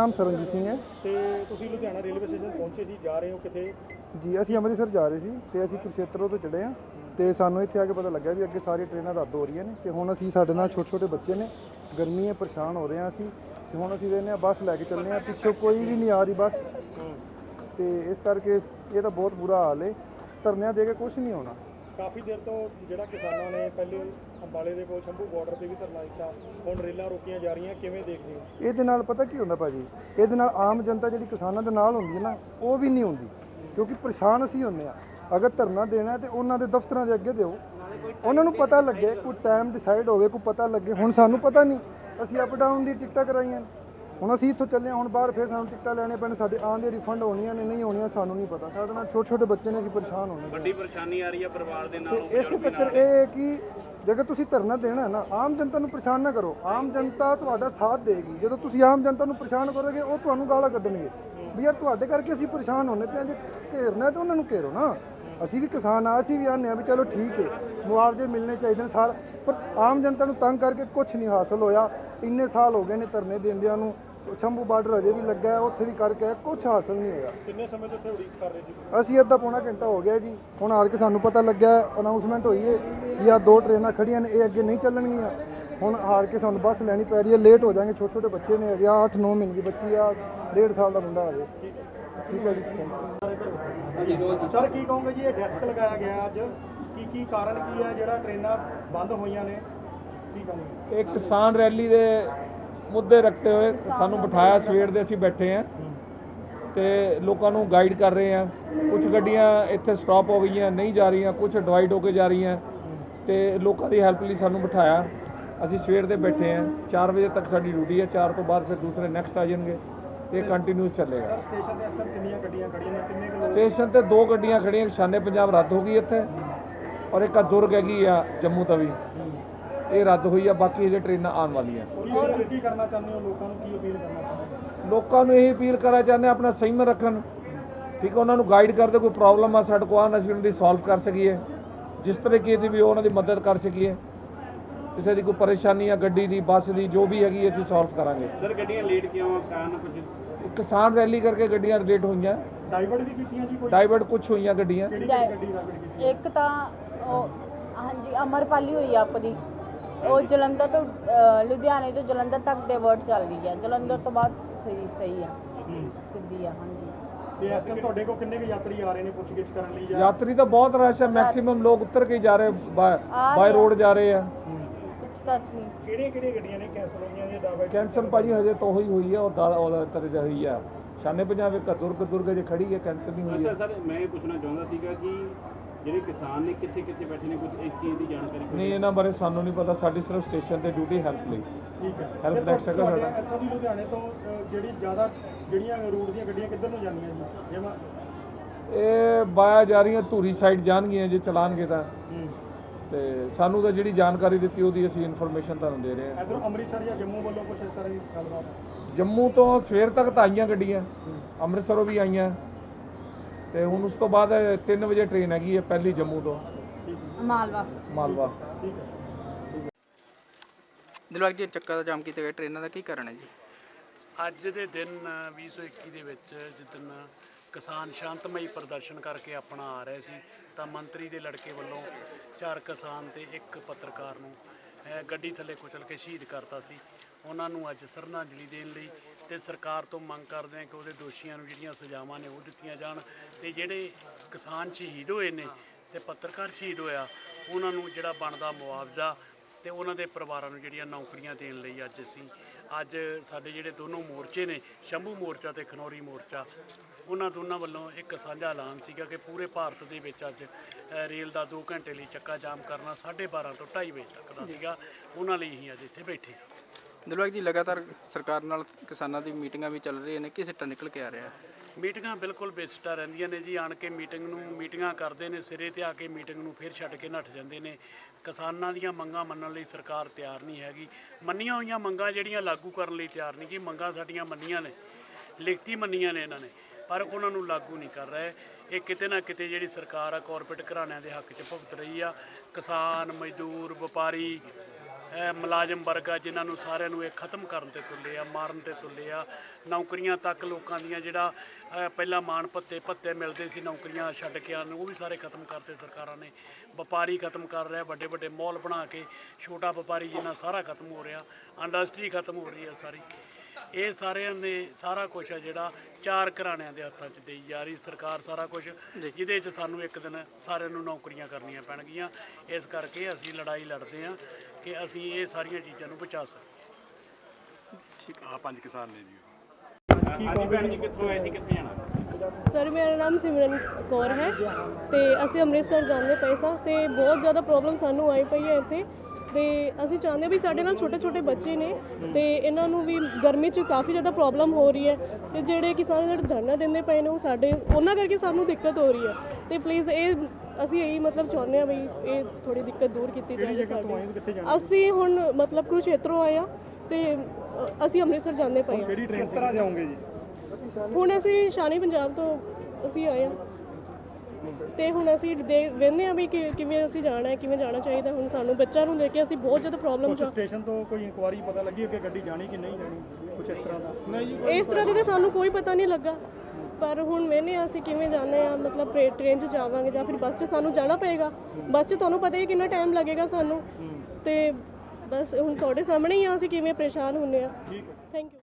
ਨਾਮ ਸਰਨਜੀਤ ਸਿੰਘ ਹੈ। ਤੇ ਤੁਸੀਂ ਲੁਧਿਆਣਾ ਰੇਲਵੇ ਸਟੇਸ਼ਨ ਪਹੁੰਚੇ ਸੀ ਜਾ ਰਹੇ ਹੋ ਕਿਤੇ ਜੀ ਅਸੀਂ ਅੰਮ੍ਰਿਤਸਰ ਜਾ ਰਹੇ ਸੀ ਤੇ ਅਸੀਂ ਕੁਰਸ਼ੇਤਰ ਤੋਂ ਚੜੇ ਆ ਤੇ ਸਾਨੂੰ ਇੱਥੇ ਆ ਕੇ ਪਤਾ ਲੱਗਾ ਵੀ ਅੱਗੇ ਸਾਰੀ ਟ੍ਰੇਨਾਂ ਰੱਦ ਹੋ ਰਹੀਆਂ ਨੇ ਤੇ ਹੁਣ ਅਸੀਂ ਸਾਡੇ ਨਾਲ ਛੋਟੇ ਛੋਟੇ ਬੱਚੇ ਨੇ ਗਰਮੀ ਹੈ ਪਰੇਸ਼ਾਨ ਹੋ ਰਹੇ ਹਾਂ ਅਸੀਂ ਤੇ ਹੁਣ ਅਸੀਂ ਵੇਖਦੇ ਹਾਂ ਬੱਸ ਲੈ ਕੇ ਚੱਲਦੇ ਹਾਂ ਪਿੱਛੋਂ ਕੋਈ ਵੀ ਨਹੀਂ ਆ ਰਹੀ ਬੱਸ। ਤੇ ਇਸ ਕਰਕੇ ਇਹ ਤਾਂ ਬਹੁਤ ਬੁਰਾ ਹਾਲ ਹੈ ਧਰਨਿਆਂ ਦੇ ਕੇ ਕੁਝ ਨਹੀਂ ਹੋਣਾ। ਕਾਫੀ ਦੇਰ ਤੋਂ ਜਿਹੜਾ ਕਿਸਾਨਾਂ ਨੇ ਪਹਿਲੇ ਅੰਬਾਲੇ ਦੇ ਕੋਲ ਸ਼ੰਭੂ ਬਾਰਡਰ ਤੇ ਵੀ ਧਰਨਾ ਦਿੱਤਾ ਹੁਣ ਰੇਲਾਂ ਰੋਕੀਆਂ ਜਾ ਰਹੀਆਂ, ਕਿਵੇਂ ਦੇਖਦੇ ਹੋ? ਇਹਦੇ ਨਾਲ ਪਤਾ ਕੀ ਹੁੰਦਾ ਭਾਜੀ? ਇਹਦੇ ਨਾਲ ਆਮ ਜਨਤਾ ਜਿਹੜੀ ਕਿਸਾਨਾਂ ਦੇ ਨਾਲ ਹੁੰਦੀ ਹੈ ਨਾ, ਉਹ ਵੀ ਨਹੀਂ ਹੁੰਦੀ, ਕਿਉਂਕਿ ਪਰੇਸ਼ਾਨ ਅਸੀਂ ਹੁੰਦੇ ਆ ਅਗਰ ਧਰਨਾ ਦੇਣਾ ਹੈ ਤੇ ਉਹਨਾਂ ਦੇ ਦਫ਼ਤਰਾਂ ਦੇ ਅੱਗੇ ਦਿਓ। ਉਹਨਾਂ ਨੂੰ ਪਤਾ ਲੱਗੇ, ਕੋਈ ਟਾਈਮ ਡਿਸਾਈਡ ਹੋਵੇ, ਕੋਈ ਪਤਾ ਲੱਗੇ, ਹੁਣ ਸਾਨੂੰ ਪਤਾ ਨਹੀਂ। ਅਸੀਂ ਅਪ ਡਾਊਨ ਦੀ ਟਿਕਟਾਂ ਕਰਾਈਆਂ ਹੁਣ ਅਸੀਂ ਇੱਥੋਂ ਚੱਲੇ ਹੁਣ ਬਾਹਰ ਫਿਰ ਸਾਨੂੰ ਟਿਕਟਾਂ ਲੈਣੇ ਪੈਣ ਸਾਡੇ ਆਂ ਦੇ ਰਿਫੰਡ ਹੋਣੀਆਂ ਨੇ ਨਹੀਂ ਹੋਣੀਆਂ ਸਾਨੂੰ ਨਹੀਂ ਪਤਾ। ਸਾਡੇ ਨਾਲ ਛੋਟੇ ਛੋਟੇ ਬੱਚੇ ਨੇ ਅਸੀਂ ਪਰੇਸ਼ਾਨ ਹੋਣੇ ਵੱਡੀ ਪਰੇਸ਼ਾਨੀ ਆ ਰਹੀ ਹੈ ਪਰਿਵਾਰ ਦੇ ਨਾਲ ਇਸੇ ਚੱਕਰ ਇਹ ਹੈ ਕਿ ਜੇਕਰ ਤੁਸੀਂ ਧਰਨਾ ਦੇਣਾ ਹੈ ਨਾ ਆਮ ਜਨਤਾ ਨੂੰ ਪਰੇਸ਼ਾਨ ਨਾ ਕਰੋ। ਆਮ ਜਨਤਾ ਤੁਹਾਡਾ ਸਾਥ ਦੇਗੀ। ਜਦੋਂ ਤੁਸੀਂ ਆਮ ਜਨਤਾ ਨੂੰ ਪਰੇਸ਼ਾਨ ਕਰੋਗੇ ਉਹ ਤੁਹਾਨੂੰ ਗਾਲਾਂ ਕੱਢਣਗੇ। ਵੀ ਯਾਰ ਤੁਹਾਡੇ ਕਰਕੇ ਅਸੀਂ ਪਰੇਸ਼ਾਨ ਹੋਣੇ ਹਾਂ, ਜੇ ਘੇਰਨਾ ਹੈ ਤਾਂ ਉਹਨਾਂ ਨੂੰ ਘੇਰੋ ਨਾ। ਅਸੀਂ ਵੀ ਕਿਸਾਨ ਆ ਅਸੀਂ ਵੀ ਆਨੇ ਆ ਵੀ ਚਲੋ ਠੀਕ ਹੈ ਮੁਆਵਜ਼ੇ ਮਿਲਣੇ ਚਾਹੀਦੇ ਨੇ ਸਾਰ ਪਰ ਆਮ ਜਨਤਾ ਨੂੰ ਤੰਗ ਕਰਕੇ ਕੁਝ ਨਹੀਂ ਹਾਸਲ ਹੋਇਆ। ਇੰਨੇ ਸਾਲ ਹੋ ਗਏ ਨੇ ਧਰਨੇ ਦਿੰਦਿਆਂ ਨੂੰ ਸ਼ੰਭੂ ਬਾਰਡਰ ਅਜੇ ਵੀ ਲੱਗਾ ਹੈ ਉੱਥੇ ਵੀ ਕਰਕੇ ਕੁਝ ਹਾਸਲ ਨਹੀਂ ਹੋਇਆ। ਕਿੰਨੇ ਸਮੇਂ ਤੋਂ ਇੱਥੇ ਉਡੀਕ ਕਰ ਰਹੇ ਸੀ ਅਸੀਂ ਅੱਧਾ ਪੌਣਾ ਘੰਟਾ ਹੋ ਗਿਆ ਜੀ ਹੁਣ ਹਾਰ ਕੇ ਸਾਨੂੰ ਪਤਾ ਲੱਗਿਆ ਅਨਾਉਂਸਮੈਂਟ ਹੋਈ ਹੈ ਵੀ ਆਹ ਦੋ ਟ੍ਰੇਨਾਂ ਖੜੀਆਂ ਨੇ ਇਹ ਅੱਗੇ ਨਹੀਂ ਚੱਲਣਗੀਆਂ। ਹੁਣ ਹਾਰ ਕੇ ਸਾਨੂੰ ਬੱਸ ਲੈਣੀ ਪੈ ਰਹੀ ਹੈ ਲੇਟ ਹੋ ਜਾਾਂਗੇ ਛੋਟੇ ਛੋਟੇ ਬੱਚੇ ਨੇ ਆ 8-9 ਮਹੀਨੇ ਦੀ ਬੱਚੀ ਆ ਡੇਢ ਸਾਲ ਦਾ ਮੁੰਡਾ ਹਜੇ। ਠੀਕ ਹੈ। ਜੀ। ਸਰ ਕੀ ਕਹੋਗੇ ਜੀ ਇਹ ਡੈਸਕ ਲਗਾਇਆ ਗਿਆ ਅੱਜ? ਕੀ ਕੀ ਕਾਰਨ ਕੀ ਹੈ ਜਿਹੜਾ ਟ੍ਰੇਨਾਂ ਬੰਦ ਹੋਈਆਂ ਨੇ? ਕੀ ਕਹੋਗੇ? ਇਹ ਕਿਸਾਨ ਰੈਲੀ ਦੇ ਮੁੱਦੇ ਰੱਖਦੇ ਹੋਏ ਸਾਨੂੰ ਬਿਠਾਇਆ ਸਵੇਰ ਦੇ ਅਸੀਂ ਬੈਠੇ ਆ ਤੇ ਲੋਕਾਂ ਨੂੰ ਗਾਈਡ ਕਰ ਰਹੇ ਆ ਕੁਝ ਗੱਡੀਆਂ ਇੱਥੇ ਸਟਾਪ ਹੋ ਗਈਆਂ ਨਹੀਂ ਜਾ ਰਹੀਆਂ ਕੁਝ ਡਿਵਾਈਡ ਹੋ ਕੇ ਜਾ ਰਹੀਆਂ ਤੇ ਲੋਕਾਂ ਦੀ ਹੈਲਪ ਲਈ ਸਾਨੂੰ ਬਿਠਾਇਆ। ਅਸੀਂ ਸਵੇਰ ਦੇ ਬੈਠੇ ਆ 4 ਵਜੇ ਤੱਕ ਸਾਡੀ ਡਿਊਟੀ ਹੈ 4 ਤੋਂ ਬਾਅਦ ਫਿਰ ਦੂਸਰੇ ਨੈਕਸਟ ਆ ਜਾਣਗੇ ਤੇ ਕੰਟੀਨਿਊਸ ਚੱਲੇਗਾ। ਸਰ ਸਟੇਸ਼ਨ ਤੇ ਇਸ ਟਾਈਮ ਕਿੰਨੀਆਂ ਗੱਡੀਆਂ ਖੜੀਆਂ ਨੇ ਕਿੰਨੇ ਸਟੇਸ਼ਨ ਤੇ ਦੋ ਗੱਡੀਆਂ ਖੜੀਆਂ ਸ਼ਾਨੇ ਪੰਜਾਬ ਰੱਦ ਹੋ ਗਈ ਇੱਥੇ ਔਰ ਇੱਕ ਆ ਦੁਰਗ ਹੈਗੀ ਆ ਜੰਮੂ ਤਵੀ। ਇਹ ਰੱਦ ਹੋਈ ਆ ਬਾਕੀ ਹਜੇ ਟ੍ਰੇਨਾਂ ਆਉਣ ਵਾਲੀਆਂ। ਕੀ ਸਰ ਕੀ ਕਰਨਾ ਚਾਹੁੰਦੇ ਹੋ? ਲੋਕਾਂ ਨੂੰ ਕੀ ਅਪੀਲ ਕਰਨਾ ਚਾਹੁੰਦੇ ਹੋ? ਲੋਕਾਂ ਨੂੰ ਇਹ ਅਪੀਲ ਕਰਨਾ ਚਾਹੁੰਦੇ ਹਾਂ ਆਪਣਾ ਸੰਯਮ ਰੱਖਣ। ਠੀਕ ਹੈ ਉਹਨਾਂ ਨੂੰ ਗਾਈਡ ਕਰਦੇ ਕੋਈ ਪ੍ਰੋਬਲਮ ਆ ਸਾਡੇ ਕੋਲ ਅਸੀਂ ਉਹਨਾਂ ਦੀ ਸੋਲਵ ਕਰ ਸਕੀਏ। ਜਿਸ ਤਰੀਕੇ ਦੀ ਵੀ ਉਹਨਾਂ ਦੀ ਮਦਦ ਕਰ ਸਕੀਏ। ਕਿਸੇ ਦੀ ਕੋਈ ਪਰੇਸ਼ਾਨੀ ਆ ਗੱਡੀ ਦੀ ਬੱਸ ਦੀ ਜੋ ਵੀ ਹੈਗੀ ਅਸੀਂ ਸੋਲਵ ਕਰਾਂਗੇ। ਸਰ ਗੱਡੀਆਂ ਲੇਟ ਕਿਉਂ ਆ? ਕਾਰਨ ਕੁਝ? ਕਿਸਾਨ ਰੈਲੀ ਕਰਕੇ ਗੱਡੀਆਂ ਲੇਟ ਹੋਈਆਂ। ਡਾਈਵਰਟ ਵੀ ਕੀਤੀਆਂ ਜੀ ਕੋਈ? ਡਾਈਵਰਟ ਕੁਝ ਹੋਈਆਂ ਗੱਡੀਆਂ। ਇੱਕ ਤਾਂ ਹਾਂਜੀ ਅਮਰਪਾਲੀ ਹੋਈ ਆ ਆਪਣੀ। ਉਹ ਜਲੰਧਰ ਤੋਂ ਅ, ਲੁਧਿਆਣੇ ਤੋਂ ਜਲੰਧਰ ਤੱਕ ਡਿਵਰਟ ਚੱਲ ਰਹੀ ਆ। ਜਲੰਧਰ ਤੋਂ ਬਾਅਦ ਸਹੀ ਸਹੀ ਆ। ਸਿੱਧੀ ਆ ਹਾਂਜੀ। ਤੇ ਇਸ ਟਾਈਮ ਤੁਹਾਡੇ ਕੋਲ ਕਿੰਨੇ ਕੁ ਯਾਤਰੀ ਆ ਰਹੇ ਨੇ ਪੁੱਛਗਿੱਛ ਕਰਨ ਲਈ ਜਾਂ? ਯਾਤਰੀ ਤਾਂ ਬਹੁਤ ਰਸ਼ ਹੈ। ਮੈਕਸਿਮਮ ਲੋਕ ਉੱਤਰ ਕੇ ਹੀ ਜਾ ਰਹੇ ਬਾਈ ਰੋਡ ਜਾ ਰਹੇ ਆ। ਕੁਛ ਟੱਚ ਨਹੀਂ। ਕਿਹੜੀਆਂ ਕਿਹੜੀਆਂ ਗੱਡੀਆਂ ਨੇ ਕੈਂਸਲ ਹੋਈਆਂ ਜਾਂ? ਡਾਈਵਰਟ ਕੈਂਸਲ ਭਾਜੀ ਹਜੇ ਤਾਂ ਹੋਈ ਹੋਈ ਆ ਉਹ ਦਾ ਉਹਦਾ ਤਰ ਹੋਈ ਆ। ਸ਼ਾਨੇ ਪੰਜਾਬ ਇੱਕ ਦੁਰਗ ਦੁਰਗ ਜੇ ਖੜੀ ਹੈ ਕੈਂਸਲ ਨਹੀਂ ਹੋਈ ਅੱਛਾ ਸਰ ਮੈਂ ਇਹ ਪੁੱਛਣਾ ਚਾਹੁੰਦਾ ਸੀਗਾ ਕਿ ਜਿਹੜੇ ਕਿਸਾਨ ਨੇ ਕਿੱਥੇ ਕਿੱਥੇ ਬੈਠੇ ਨੇ ਕੁਝ ਇਸ ਚੀਜ਼ ਦੀ ਜਾਣਕਾਰੀ ਕੋਈ ਨਹੀਂ ਇਹਨਾਂ ਬਾਰੇ ਸਾਨੂੰ ਨਹੀਂ ਪਤਾ ਸਾਡੀ ਸਿਰਫ ਸਟੇਸ਼ਨ ਤੇ ਡਿਊਟੀ ਹੈਲਪ ਲਈ। ਠੀਕ ਹੈ। ਤੇ desk ਹੈਗਾ ਸਾਡਾ। ਇੱਥੋਂ ਦੀ ਲੁਧਿਆਣੇ ਤੋਂ ਜਿਹੜੀ ਜ਼ਿਆਦਾ ਜਿਹੜੀਆਂ ਰੂਟ ਦੀਆਂ ਗੱਡੀਆਂ ਕਿੱਧਰ ਨੂੰ ਜਾਂਦੀਆਂ ਜੀ? ਜਿਵੇਂ ਇਹ ਬਾਇਆ ਜਾ ਰਹੀਆਂ ਧੂਰੀ ਸਾਈਡ ਜਾਣਗੀਆਂ ਜੇ ਚਲਾਣਗੇ ਤਾਂ। ਤੇ ਸਾਨੂੰ ਤਾਂ ਜਿਹੜੀ ਜਾਣਕਾਰੀ ਦਿੱਤੀ ਉਹਦੀ ਅਸੀਂ ਇਨਫੋਰਮੇਸ਼ਨ ਤੁਹਾਨੂੰ ਦੇ ਰਹੇ ਹਾਂ। ਇਧਰੋਂ ਅੰਮ੍ਰਿਤਸਰ ਜਾਂ ਜੰਮੂ ਵੱਲੋਂ ਕੁਝ ਇਸ ਤਰ੍ਹਾਂ ਦੀ ਗੱਲਬਾਤ? ਜੰਮੂ ਤੋਂ ਸਵੇਰ ਤੱਕ ਤਾਂ ਆਈਆਂ ਗੱਡੀਆਂ। ਅੰਮ੍ਰਿਤਸਰੋਂ ਵੀ ਆਈਆਂ। ਤੇ ਹੁਣ ਉਸ ਤੋਂ ਬਾਅਦ 3 ਵਜੇ ਟ੍ਰੇਨ ਹੈਗੀ ਹੈ ਪਹਿਲੀ ਜੰਮੂ ਤੋਂ। ਮਾਲਵਾ। ਮਾਲਵਾ। ਠੀਕ ਹੈ ਦਿਲਬਾਗ ਜੀ ਚੱਕਾ ਦਾ ਜਾਮ ਕੀਤੇ ਗਏ ਟ੍ਰੇਨਾਂ ਦਾ ਕੀ ਕਾਰਨ ਹੈ ਜੀ? ਅੱਜ ਦੇ ਦਿਨ 2021 ਦੇ ਵਿੱਚ ਜਿੱਦਨ ਕਿਸਾਨ ਸ਼ਾਂਤਮਈ ਪ੍ਰਦਰਸ਼ਨ ਕਰਕੇ ਆਪਣਾ ਆ ਰਹੇ ਸੀ ਤਾਂ ਮੰਤਰੀ ਦੇ ਲੜਕੇ ਵੱਲੋਂ ਚਾਰ ਕਿਸਾਨ ਤੇ ਇੱਕ ਪੱਤਰਕਾਰ ਨੂੰ ਗੱਡੀ ਥੱਲੇ ਕੁਚਲ ਕੇ ਸ਼ਹੀਦ ਕਰਤਾ ਸੀ। ਉਹਨਾਂ ਨੂੰ ਅੱਜ ਸ਼ਰਧਾਂਜਲੀ ਦੇਣ ਲਈ ਤੇ ਸਰਕਾਰ ਤੋਂ ਮੰਗ ਕਰਦੇ ਹਾਂ ਕਿ ਉਹਦੇ ਦੋਸ਼ੀਆਂ ਨੂੰ ਜਿਹੜੀਆਂ ਸਜ਼ਾਵਾਂ ਨੇ ਉਹ ਦਿੱਤੀਆਂ ਜਾਣ ਤੇ ਜਿਹੜੇ ਕਿਸਾਨ ਸ਼ਹੀਦ ਹੋਏ ਨੇ ਤੇ ਪੱਤਰਕਾਰ ਸ਼ਹੀਦ ਹੋਇਆ, ਉਹਨਾਂ ਨੂੰ ਜਿਹੜਾ ਬਣਦਾ ਮੁਆਵਜ਼ਾ ਤੇ ਉਹਨਾਂ ਦੇ ਪਰਿਵਾਰਾਂ ਨੂੰ ਜਿਹੜੀਆਂ ਨੌਕਰੀਆਂ ਦੇਣ ਲਈ ਅੱਜ ਅਸੀਂ, ਅੱਜ ਸਾਡੇ ਜਿਹੜੇ ਦੋਨੋਂ ਮੋਰਚੇ ਨੇ, ਸ਼ੰਭੂ ਮੋਰਚਾ ਤੇ ਖਨੌਰੀ ਮੋਰਚਾ, ਉਹਨਾਂ ਦੋਨਾਂ ਵੱਲੋਂ ਇੱਕ ਸਾਂਝਾ ਐਲਾਨ ਸੀਗਾ ਕਿ ਪੂਰੇ ਭਾਰਤ ਦੇ ਵਿੱਚ ਅੱਜ ਰੇਲ ਦਾ 2 ਘੰਟੇ ਲਈ ਚੱਕਾ ਜਾਮ ਕਰਨਾ 12:30 ਤੋਂ 2:30 ਵਜੇ ਤੱਕ ਦਾ ਸੀਗਾ, ਉਹਨਾਂ ਲਈ ਹੀ ਅੱਜ ਇੱਥੇ ਬੈਠੇ ਹਾਂ ਜੀ, ਲਗਾਤਾਰ ਸਰਕਾਰ ਨਾਲ ਕਿਸਾਨਾਂ ਦੀ ਮੀਟਿੰਗਾਂ ਵੀ ਚੱਲ ਰਹੀਆਂ ਨੇ, ਕੀ ਸਿੱਟਾ ਨਿਕਲ ਕੇ ਆ ਰਿਹਾ? ਹੈ ਮੀਟਿੰਗਾਂ ਬਿਲਕੁਲ ਬੇਸਿੱਟਾ ਰਹਿੰਦੀਆਂ ਨੇ ਜੀ, ਆਣ ਕੇ ਮੀਟਿੰਗ ਨੂੰ ਮੀਟਿੰਗਾਂ ਕਰਦੇ ਨੇ, ਸਿਰੇ ਤੇ ਆ ਕੇ ਮੀਟਿੰਗ ਨੂੰ ਫਿਰ ਛੱਡ ਕੇ ਨੱਠ ਜਾਂਦੇ ਨੇ। ਕਿਸਾਨਾਂ ਦੀਆਂ ਮੰਗਾਂ ਮੰਨਣ ਲਈ ਸਰਕਾਰ ਤਿਆਰ ਨਹੀਂ ਹੈਗੀ। ਮੰਨੀਆਂ ਹੋਈਆਂ ਮੰਗਾਂ ਜਿਹੜੀਆਂ ਲਾਗੂ ਕਰਨ ਲਈ ਤਿਆਰ ਨਹੀਂ ਕਿ ਮੰਗਾਂ ਸਾਡੀਆਂ ਮੰਨੀਆਂ ਨੇ, ਲਿਖਤੀ ਮੰਨੀਆਂ ਨੇ ਇਹਨਾਂ ਨੇ, ਪਰ ਉਹਨਾਂ ਨੂੰ ਲਾਗੂ ਨਹੀਂ ਕਰ ਰਹੇ। ਇਹ ਕਿਤੇ ਨਾ ਕਿਤੇ ਜਿਹੜੀ ਸਰਕਾਰ ਆ ਕਾਰਪੋਰੇਟ ਘਰਾਣਿਆਂ ਦੇ ਹੱਕ 'ਚ ਭੁਗਤ ਰਹੀ ਆ। ਕਿਸਾਨ, ਮਜ਼ਦੂਰ, ਵਪਾਰੀ ਮੁਲਾਜ਼ਮ ਵਰਗ ਆ ਜਿਨ੍ਹਾਂ ਨੂੰ ਸਾਰਿਆਂ ਨੂੰ ਇਹ ਖਤਮ ਕਰਨ ਤੇ ਤੁੱਲੇ ਆ, ਮਾਰਨ ਤੇ ਤੁੱਲੇ ਆ। ਨੌਕਰੀਆਂ ਤੱਕ ਲੋਕਾਂ ਦੀਆਂ ਜਿਹੜਾ ਪਹਿਲਾਂ ਮਾਣ ਭੱਤੇ ਭੱਤੇ ਮਿਲਦੇ ਸੀ, ਨੌਕਰੀਆਂ ਛੱਡ ਕੇ ਆਉਣ ਨੂੰ, ਉਹ ਵੀ ਸਾਰੇ ਖਤਮ ਕਰਤੇ ਸਰਕਾਰਾਂ ਨੇ। ਵਪਾਰੀ ਖਤਮ ਕਰ ਰਿਹਾ, ਵੱਡੇ ਵੱਡੇ ਮਾਲ ਬਣਾ ਕੇ, ਛੋਟਾ ਵਪਾਰੀ ਜਿੰਨਾ ਸਾਰਾ ਖਤਮ ਹੋ ਰਿਹਾ ਇੰਡਸਟਰੀ ਖਤਮ ਹੋ ਰਹੀ ਆ ਸਾਰੀ। ਇਹ ਸਾਰਿਆਂ ਨੇ ਸਾਰਾ ਕੁਝ ਆ ਜਿਹੜਾ ਚਾਰ ਘਰਾਣਿਆਂ ਦੇ ਹੱਥਾਂ 'ਚ ਦੇਈ ਜਾ ਰਹੀ ਸਰਕਾਰ ਸਾਰਾ ਕੁਝ ਜਿਹਦੇ 'ਚ ਸਾਨੂੰ ਇੱਕ ਦਿਨ ਸਾਰਿਆਂ ਨੂੰ ਨੌਕਰੀਆਂ ਕਰਨੀਆਂ ਪੈਣਗੀਆਂ। ਇਸ ਕਰਕੇ ਅਸੀਂ ਲੜਾਈ ਲੜਦੇ ਹਾਂ ਕਿ ਅਸੀਂ ਇਹ ਸਾਰੀਆਂ ਚੀਜ਼ਾਂ ਨੂੰ ਬਚਾ ਸਕੀਏ। ਆ ਪੰਜ ਕਿਸਾਨ ਨੇ ਜੀ। ਹਾਂਜੀ ਭੈਣ ਜੀ ਕਿੱਥੋਂ ਆਏ ਸੀ ਕਿੱਥੇ ਜਾਣਾ? ਸਰ ਮੇਰਾ ਨਾਮ ਸਿਮਰਨ ਕੌਰ ਹੈ ਤੇ ਅਸੀਂ ਅੰਮ੍ਰਿਤਸਰ ਜਾਂਦੇ ਪਏ ਸਾਂ ਤੇ ਬਹੁਤ ਜ਼ਿਆਦਾ ਪ੍ਰੋਬਲਮ ਸਾਨੂੰ ਆਈ ਪਈ ਹੈ ਇੱਥੇ। ਤੇ ਅਸੀਂ ਚਾਹੁੰਦੇ ਹਾਂ ਵੀ ਸਾਡੇ ਨਾਲ ਛੋਟੇ ਛੋਟੇ ਬੱਚੇ ਨੇ ਤੇ ਇਹਨਾਂ ਨੂੰ ਵੀ ਗਰਮੀ 'ਚ ਕਾਫੀ ਜ਼ਿਆਦਾ ਪ੍ਰੋਬਲਮ ਹੋ ਰਹੀ ਹੈ ਤੇ ਜਿਹੜੇ ਕਿਸਾਨ ਜਿਹੜੇ ਧਰਨਾ ਦਿੰਦੇ ਪਏ ਨੇ ਉਹ ਸਾਡੇ ਉਹਨਾਂ ਕਰਕੇ ਸਾਨੂੰ ਦਿੱਕਤ ਹੋ ਰਹੀ ਹੈ। ਤੇ ਪਲੀਜ਼ ਇਹ ਅਸੀਂ ਇਹੀ ਮਤਲਬ ਚਾਹੁੰਦੇ ਹਾਂ ਵੀ ਇਹ ਥੋੜੀ ਦਿੱਕਤ ਦੂਰ ਕੀਤੀ ਜਾਵੇ ਸਾਡੀ। ਅਸੀਂ ਹੁਣ ਮਤਲਬ ਕੁਰੂਕਸ਼ੇਤਰੋਂ ਆਏ ਆ ਤੇ ਅਸੀਂ ਅੰਮ੍ਰਿਤਸਰ ਜਾਂਦੇ ਪਏ ਹਾਂ। ਕਿਹੜੀ ਟ੍ਰੇਨ ਕਿਸ ਤਰ੍ਹਾਂ ਜਾਓਗੇ ਜੀ? ਹੁਣ ਅਸੀਂ ਸ਼ਾਨੀ ਪੰਜਾਬ ਤੋਂ ਅਸੀਂ ਆਏ ਹਾਂ। ਤੇ ਹੁਣ ਅਸੀਂ ਦੇ ਵੇਖਦੇ ਹਾਂ ਵੀ ਕਿ- ਕਿਵੇਂ ਅਸੀਂ ਜਾਣਾ ਹੈ ਕਿਵੇਂ ਜਾਣਾ ਚਾਹੀਦਾ ਹੁਣ ਸਾਨੂੰ ਬੱਚਿਆਂ ਨੂੰ ਲੈ ਕੇ ਅਸੀਂ ਬਹੁਤ ਜ਼ਿਆਦਾ ਪ੍ਰੋਬਲਮ ਕੁਝ ਸਟੇਸ਼ਨ ਤੋਂ ਕੋਈ ਇਨਕੁਆਰੀ ਪਤਾ ਲੱਗੀ ਅੱਗੇ ਗੱਡੀ ਜਾਣੀ ਕਿ ਨਹੀਂ ਜਾਣੀ ਕੁਝ ਇਸ ਤਰ੍ਹਾਂ ਦਾ? ਨਹੀਂ ਜੀ ਇਸ ਤਰ੍ਹਾਂ ਦੀ ਤਾਂ ਸਾਨੂੰ ਕੋਈ ਪਤਾ ਨਹੀਂ ਲੱਗਾ। ਪਰ ਹੁਣ ਹਾਂ ਅਸੀਂ ਕਿਵੇਂ ਜਾਂਦੇ ਆ ਮਤਲਬ ਟ੍ਰੇ- ਟ੍ਰੇਨ 'ਚ ਜਾਵਾਂਗੇ ਜਾਂ ਫਿਰ ਬੱਸ 'ਚ ਸਾਨੂੰ ਜਾਣਾ ਪਏਗਾ। ਬੱਸ 'ਚ ਤੁਹਾਨੂੰ ਪਤਾ ਹੀ ਹੈ ਕਿੰਨਾ ਟਾਈਮ ਲੱਗੇਗਾ ਸਾਨੂੰ। ਤੇ ਬਸ ਹੁਣ ਤੁਹਾਡੇ ਸਾਹਮਣੇ ਹੀ ਆ ਅਸੀਂ ਕਿਵੇਂ ਪਰੇਸ਼ਾਨ ਹੁੰਨੇ ਆ ਠੀਕ ਹੈ। Thank you